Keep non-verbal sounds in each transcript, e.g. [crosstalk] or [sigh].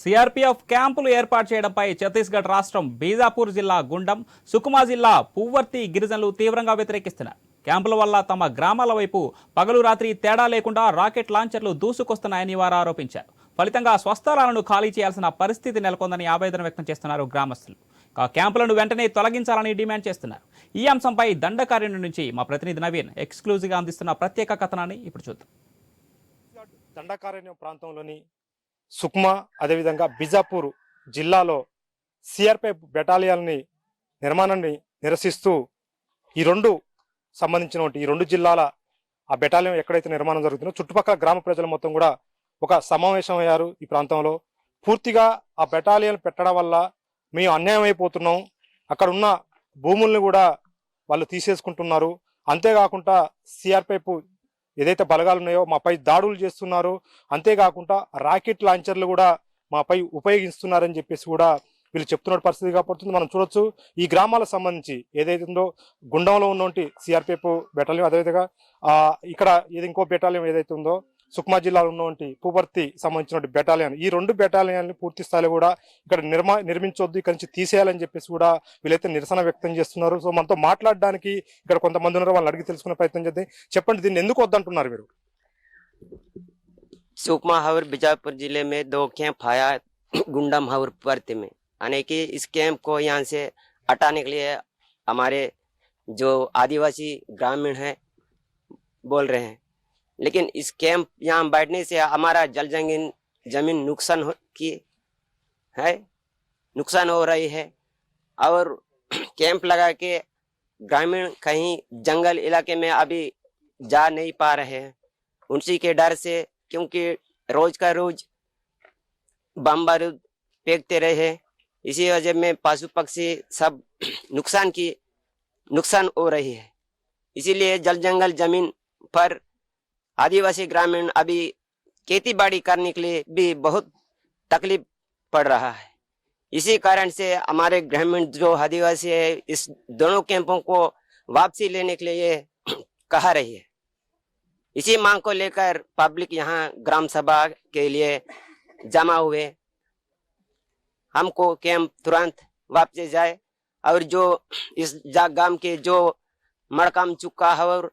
CRPF క్యాంపులు ఏర్పాటు చేయడంపై ఛత్తీస్గఢ్ రాష్ట్రం బీజాపూర్ జిల్లా గుండం సుకుమా జిల్లా పువ్వర్తి గిరిజనులు తీవ్రంగా వ్యతిరేకిస్తున్నారు. క్యాంపుల వల్ల తమ గ్రామాల వైపు పగలు రాత్రి తేడా లేకుండా రాకెట్ లాంచర్లు దూసుకొస్తున్నాయని వారు ఆరోపించారు. ఫలితంగా స్వస్థలాలను ఖాళీ చేయాల్సిన పరిస్థితి నెలకొందని ఆవేదన వ్యక్తం చేస్తున్నారు గ్రామస్తులు. క్యాంపులను వెంటనే తొలగించాలని డిమాండ్ చేస్తున్నారు. ఈ అంశంపై దండకార్యం నుంచి మా ప్రతినిధి నవీన్ ఎక్స్క్లూజివ్గా అందిస్తున్న ప్రత్యేక కథనాన్ని ఇప్పుడు చూద్దాం. దండకారణ్యం ప్రాంతంలోని సుక్మా అదేవిధంగా బిజాపూర్ జిల్లాలో సిఆర్పిఎఫ్ బెటాలియన్ని నిర్మాణాన్ని నిరసిస్తూ ఈ రెండు సంబంధించినటువంటి ఈ రెండు జిల్లాల ఆ బెటాలియన్ ఎక్కడైతే నిర్మాణం జరుగుతుందో చుట్టుపక్కల గ్రామ ప్రజలు మొత్తం కూడా ఒక సమావేశం అయ్యారు ఈ ప్రాంతంలో. పూర్తిగా ఆ బెటాలియన్ పెట్టడం వల్ల మేము అన్యాయం అయిపోతున్నాం. అక్కడ ఉన్న భూముల్ని కూడా వాళ్ళు తీసేసుకుంటున్నారు. అంతేకాకుండా సిఆర్పిఎఫ్ ఏదైతే బలగాలు ఉన్నాయో మాపై దాడులు చేస్తున్నారు అంతేకాకుండా రాకెట్ లాంచర్లు కూడా మాపై ఉపయోగిస్తున్నారని చెప్పేసి కూడా వీళ్ళు చెప్తున్న పరిస్థితి కాబడుతుంది మనం చూడొచ్చు ఈ గ్రామాలకు సంబంధించి ఏదైతే ఉందో గుండంలో ఉన్నటువంటి సిఆర్పిఎఫ్ బెటాలియం అదేవిధంగా ఇక్కడ ఏది ఇంకో బెటాలియం ఏదైతే ఉందో సుక్మా జిల్లాలో ఉన్నటువంటి పువర్తి సంబంధించిన బెటాలియన్ ఈ రెండు బెటాలియన్లు పూర్తి స్థాయిలో కూడా ఇక్కడ నిర్మా నిర్మించొద్దు ఇక్కడ నుంచి తీసేయాలని చెప్పేసి కూడా వీళ్ళైతే నిరసన వ్యక్తం చేస్తున్నారు సో మనతో మాట్లాడడానికి ఇక్కడ కొంతమంది ఉన్నారు వాళ్ళని అడిగి తెలుసుకునే ప్రయత్నం చేద్దాం చెప్పండి దీన్ని ఎందుకు వద్దంటున్నారు మీరు सुकमा हावर बीजापुर जिले में दो कैंप आया गुंडम हावर पर्त में यानी कि इस कैंप को यहाँ से हटाने के लिए हमारे जो आदिवासी ग्रामीण हैं बोल रहे हैं लेकिन इस कैंप यहाँ बैठने से हमारा जल ज़मीन ज़मीन नुकसान हो की है? नुकसान हो रही है। और [clears throat] कैंप लगा के ग्रामीण कहीं जंगल इलाके में अभी जा नहीं पा रहे हैं। उसी के डर से क्योंकि रोज का रोज बम बारूद फेंकते रहे। इसी वजह में पशु पक्षी सब [clears throat] नुकसान की, नुकसान हो रही है। इसीलिए जल जंगल ज़मीन पर आदिवासी ग्रामीण अभी खेती बाड़ी करने के लिए भी बहुत तकलीफ़ पड़ रहा है। इसी कारण से हमारे ग्रामीण जो आदिवासी है, इस दोनों कैंपों को वापसी लेने के लिए [clears throat] कहा रही है। इसी मांग को लेकर पब्लिक यहाँ ग्राम सभा के लिए जमा हुए। हमको कैंप तुरंत वापस जाए और जो इस गाँव के जो मड़कम चुक्का है और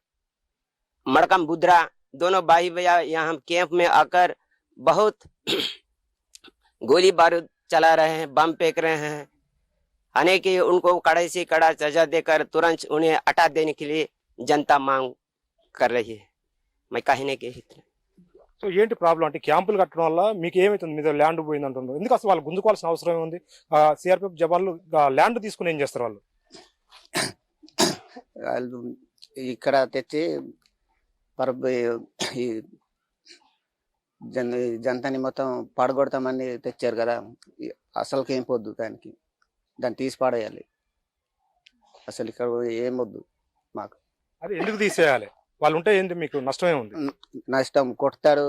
मड़कम बुद्रा दोनों भाई भैया यहाँ कैंप में आकर बहुत [clears throat] गोली बारूद चला रहे हैं बम फेंक रहे हैं यानी कि उनको कड़े से कड़ा सजा देकर तुरंत उन्हें हटा देने के लिए जनता मांग कर रही है मैं कहने के हित में సో ఏంటి ప్రాబ్లం అంటే క్యాంపులు కట్టడం వల్ల మీకు ఏమైతుంది మీద ల్యాండ్ పోయింది అంటున్నారు ఎందుకు అసలు వాళ్ళు గుంజుకోవాల్సిన అవసరం ఏముంది సిఆర్పిఎఫ్ జవాన్లు ల్యాండ్ తీసుకుని ఏం చేస్తారు వాళ్ళు వాళ్ళు ఇక్కడ తెచ్చి పర్ ఈ జన్ జంతని మొత్తం పడగొడతామని తెచ్చారు కదా. అసలుకి ఏం పొద్దు దానికి. దాన్ని తీసి పాడేయాలి. అసలు ఇక్కడ ఏం వద్దు మాకు. అది ఎందుకు తీసేయాలి? వాళ్ళు ఉంటే ఏంటి మీకు నష్టమే ఉంది? నష్టం కొడతారు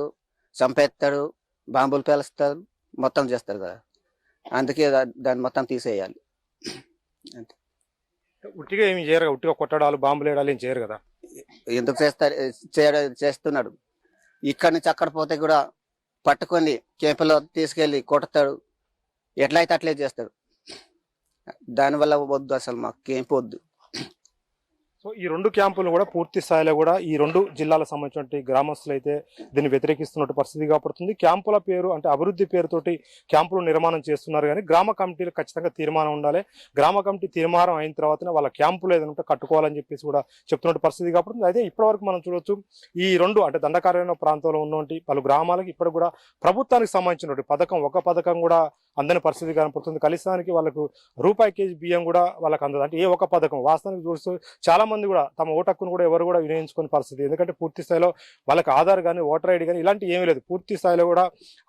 చంపేస్తారు బాంబులు పేలుస్తారు మొత్తం చేస్తారు కదా. అందుకే దాన్ని మొత్తం తీసేయాలి. ఉట్టిగా ఏమి చేయరు ఉట్టిగా కొట్టడాలు బాంబులు వేయడాలు ఏం చేయరు కదా. ఎందుకు చేస్తారు చేయడం చేస్తున్నాడు. ఇక్కడి నుంచి అక్కడ పోతే కూడా పట్టుకొని కేపలో తీసుకెళ్ళి కొడతాడు. ఎట్లయితే అట్లే చేస్తాడు. దానివల్ల వద్దు అసలు మాకు కేంపు వద్దు సో ఈ రెండు క్యాంపులు కూడా పూర్తి స్థాయిలో కూడా ఈ రెండు జిల్లాలకు సంబంధించినటువంటి గ్రామస్తులు అయితే దీన్ని వ్యతిరేకిస్తున్నట్టు పరిస్థితి కాబడుతుంది క్యాంపుల పేరు అంటే అభివృద్ధి పేరుతోటి క్యాంపులు నిర్మాణం చేస్తున్నారు కానీ గ్రామ కమిటీలు ఖచ్చితంగా తీర్మానం ఉండాలి. గ్రామ కమిటీ తీర్మానం అయిన తర్వాతనే వాళ్ళ క్యాంపులు ఏదైనా ఉంటే కట్టుకోవాలని చెప్పేసి కూడా చెప్తున్నట్టు పరిస్థితి కాబడుతుంది అయితే ఇప్పటివరకు మనం చూడవచ్చు ఈ రెండు అంటే దండకార్య ప్రాంతంలో ఉన్నటువంటి పలు గ్రామాలకు ఇప్పుడు కూడా ప్రభుత్వానికి సంబంధించినటువంటి పథకం ఒక పథకం కూడా అందని పరిస్థితి కనపడుతుంది. కలిసానికి వాళ్ళకు రూపాయి కేజీ బియ్యం కూడా వాళ్ళకి అందదు. అంటే ఏ ఒక్క పథకం వాస్తవానికి చూస్తూ చాలామంది కూడా తమ ఓటక్కును కూడా ఎవరు కూడా వినియోగించుకునే పరిస్థితి. ఎందుకంటే పూర్తి స్థాయిలో వాళ్ళకి ఆధార్ కానీ ఓటర్ ఐడి కానీ ఇలాంటి ఏమీ లేదు. పూర్తి స్థాయిలో కూడా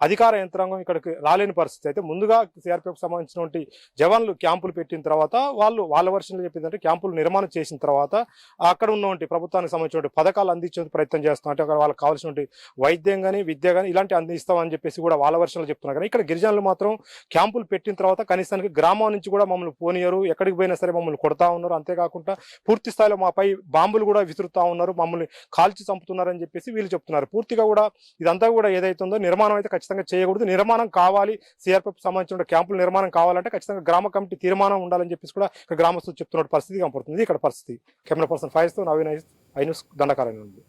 అధికార యంత్రాంగం ఇక్కడికి రాలేని పరిస్థితి. అయితే ముందుగా సిఆర్పిఎఫ్ సంబంధించినటువంటి జవాన్లు క్యాంపులు పెట్టిన తర్వాత వాళ్ళు వాళ్ళ వర్షన్లో చెప్పిందంటే క్యాంపులు నిర్మాణం చేసిన తర్వాత అక్కడ ఉన్నటువంటి ప్రభుత్వానికి సంబంధించినటువంటి పథకాలు అందించే ప్రయత్నం చేస్తాం అంటే అక్కడ వాళ్ళకి కావాల్సినటువంటి వైద్యం కానీ విద్య కానీ ఇలాంటి అందిస్తామని చెప్పేసి కూడా వాళ్ళ వర్షంలో చెప్తున్నారు. కానీ ఇక్కడ గిరిజనులు మాత్రం క్యాంపులు పెట్టిన తర్వాత కనీసానికి గ్రామం నుంచి కూడా మమ్మల్ని పోనీయరు. ఎక్కడికి పోయినా సరే మమ్మల్ని కొడతా ఉన్నారు. అంతేకాకుండా పూర్తి స్థాయిలో మాపై బాంబులు కూడా విసురుతా ఉన్నారు. మమ్మల్ని కాల్చి చంపుతున్నారని చెప్పేసి వీళ్ళు చెప్తున్నారు. పూర్తిగా కూడా ఇదంతా కూడా ఏదైతుందో నిర్మాణం అయితే ఖచ్చితంగా చేయకూడదు. నిర్మాణం కావాలి. సిఆర్పిఎఫ్ సంబంధించిన క్యాంపుల నిర్మాణం కావాలంటే ఖచ్చితంగా గ్రామ కమిటీ తీర్మానం ఉండాలని చెప్పేసి కూడా ఇక్కడ గ్రామస్తులు చెప్తున్న పరిస్థితి కనపడుతుంది. ఇక్కడ పరిస్థితి కెమెరా పర్సన్ ఫైవ్తో నవీన్ ఐ న్యూస్ దండకారణ్యం ఉంది